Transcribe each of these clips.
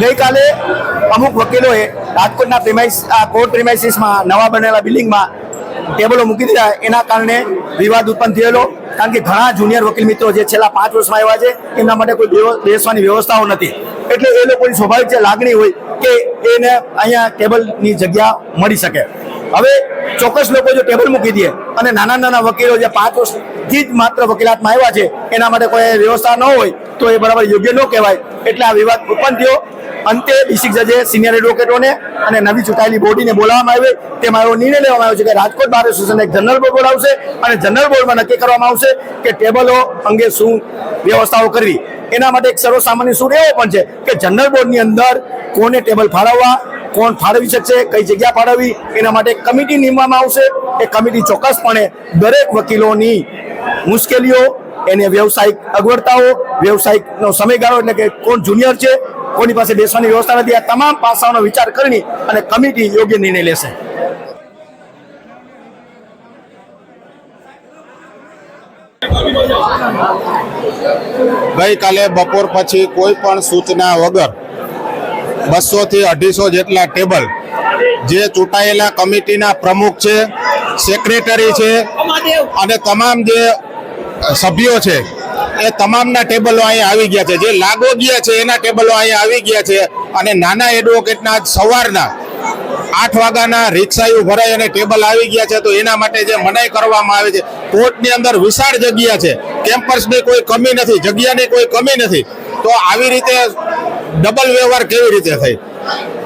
ગઈકાલે અમુક વકીલોએ રાજકોટના પ્રિમાઇસ આ કોર્ટ પ્રિમાઇસીસમાં નવા બનેલા બિલ્ડિંગમાં ટેબલો મૂકી દીધા. એના કારણે વિવાદ ઉત્પન્ન થયેલો. કારણ કે ઘણા જુનિયર વકીલ મિત્રો જે છેલ્લા પાંચ વર્ષમાં આવ્યા છે, એમના માટે કોઈ બેસવાની વ્યવસ્થાઓ નથી. એટલે એ લોકોની સ્વાભાવિક જે લાગણી હોય કે એને અહીંયા ટેબલની જગ્યા મળી શકે. હવે ચોક્કસ લોકો જો ટેબલ મૂકી દે અને નાના નાના વકીલો જે પાંચ વર્ષથી જ માત્ર વકીલાતમાં આવ્યા છે, એના માટે કોઈ વ્યવસ્થા ન હોય, તો એ બરાબર યોગ્ય ન કહેવાય. એટલે આ વિવાદ ઉત્પન્ન થયો. અંતે ડિસ્ટ્રિક્ટ જજે સિનિયર એડવોકેટોને અને નવી ચૂંટાયેલી બોડીને બોલાવવામાં આવે. તેમાં એવો નિર્ણય લેવામાં આવ્યો છે કે રાજકોટ બાર એસોસિએશન એક જનરલ બોર્ડ બોલાવશે અને જનરલ બોર્ડમાં નક્કી કરવામાં આવશે કે ટેબલો અંગે શું વ્યવસ્થાઓ કરવી. એના માટે એક સર્વસામાન્ય સૂર એવો પણ છે કે જનરલ બોર્ડની અંદર કોને ટેબલ ફાળવવા, કોણ ફાળવી શકશે, કઈ જગ્યા ફાળવવી, એના માટે કમિટી નીમવામાં આવશે. એ કમિટી ચોક્કસપણે દરેક વકીલોની મુશ્કેલીઓ, એને વ્યવસાયિક અગવડતાઓ, વ્યવસાયિકનો સમયગાળો એટલે કે કોણ જુનિયર છે કોની પાસે બેસવાની વ્યવસ્થા નથી, આ તમામ પાસાઓનો વિચાર કરી અને કમિટી યોગ્ય નિર્ણય લેશે. ગઈકાલે બપોર પછી કોઈ પણ સૂચના વગર બસો થી અઢીસો જેટલા ટેબલ જે ચૂંટાયેલા કમિટીના પ્રમુખ છે, સેક્રેટરી છે, અને તમામ જે સભ્યો છે એ તમામના ટેબલો અહીંયા આવી ગયા છે. જે લાગો ગયા છે, એના ટેબલો અહીંયા આવી ગયા છે. અને નાના એડવોકેટના સવારના આઠ વાગ્યાના રિક્ષાયું ભરાઈ અને ટેબલ આવી ગયા છે. તો એના માટે જે મનાઈ કરવામાં આવે છે, કોર્ટની અંદર વિશાળ જગ્યા છે. કેમ્પસની કોઈ કમી નથી, જગ્યાની કોઈ કમી નથી. તો આવી રીતે ડબલ વ્યવહાર કેવી રીતે થઈ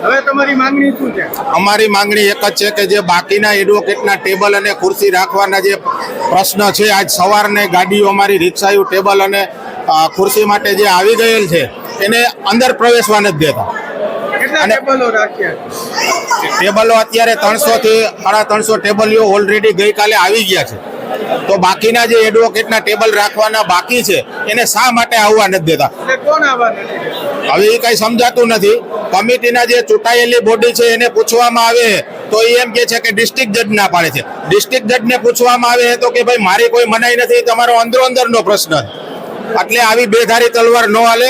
હવે તમારી માંગણી શું છે? અમારી માંગણી એક જ છે કે જે બાકીના એડવોકેટના ટેબલ અને ખુરશી રાખવાના જે પ્રશ્ન છે આજ સવારને ગાડીઓ અમારી રિક્ષાયું ટેબલ અને ખુરશી માટે જે આવી ગયેલ છે એને અંદર પ્રવેશવા નથી દેતા. અને- ટેબલો અત્યારે ત્રણસો થી સાડા ત્રણસો ટેબલીઓ ઓલરેડી ગઈકાલે આવી ગયા છે. તો બાકીના જે એડવોકેટના ટેબલ રાખવાના બાકી છે એને શા માટે આવવા નથી દેતા? હવે એ કઈ સમજાતું નથી. કમિટીના જે ચૂંટાયેલી બોડી છે એને પૂછવામાં આવે તો એ એમ કે છે કે ડિસ્ટ્રિક્ટ જજ ના પાડે છે. ડિસ્ટ્રિક્ટ જજને પૂછવામાં આવે તો કે ભાઈ મારી કોઈ મનાઈ નથી તમારો અંદરો અંદરનો પ્રશ્ન. એટલે આવી બેધારી તલવાર ન હાલે.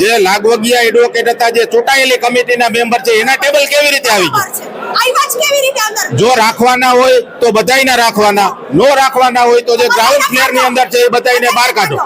જે લાગવગિયા એડવોકેટ હતા જે ચૂંટાયેલી કમિટીના મેમ્બર છે એના ટેબલ કેવી રીતે આવી ગયા આવ્યા જ રાખવાના હોય તો બધાયના રાખવાના. નો રાખવાના હોય તો જે ગ્રાઉન્ડ ફ્લેરની અંદર છે એ બધાયને બહાર કાઢો.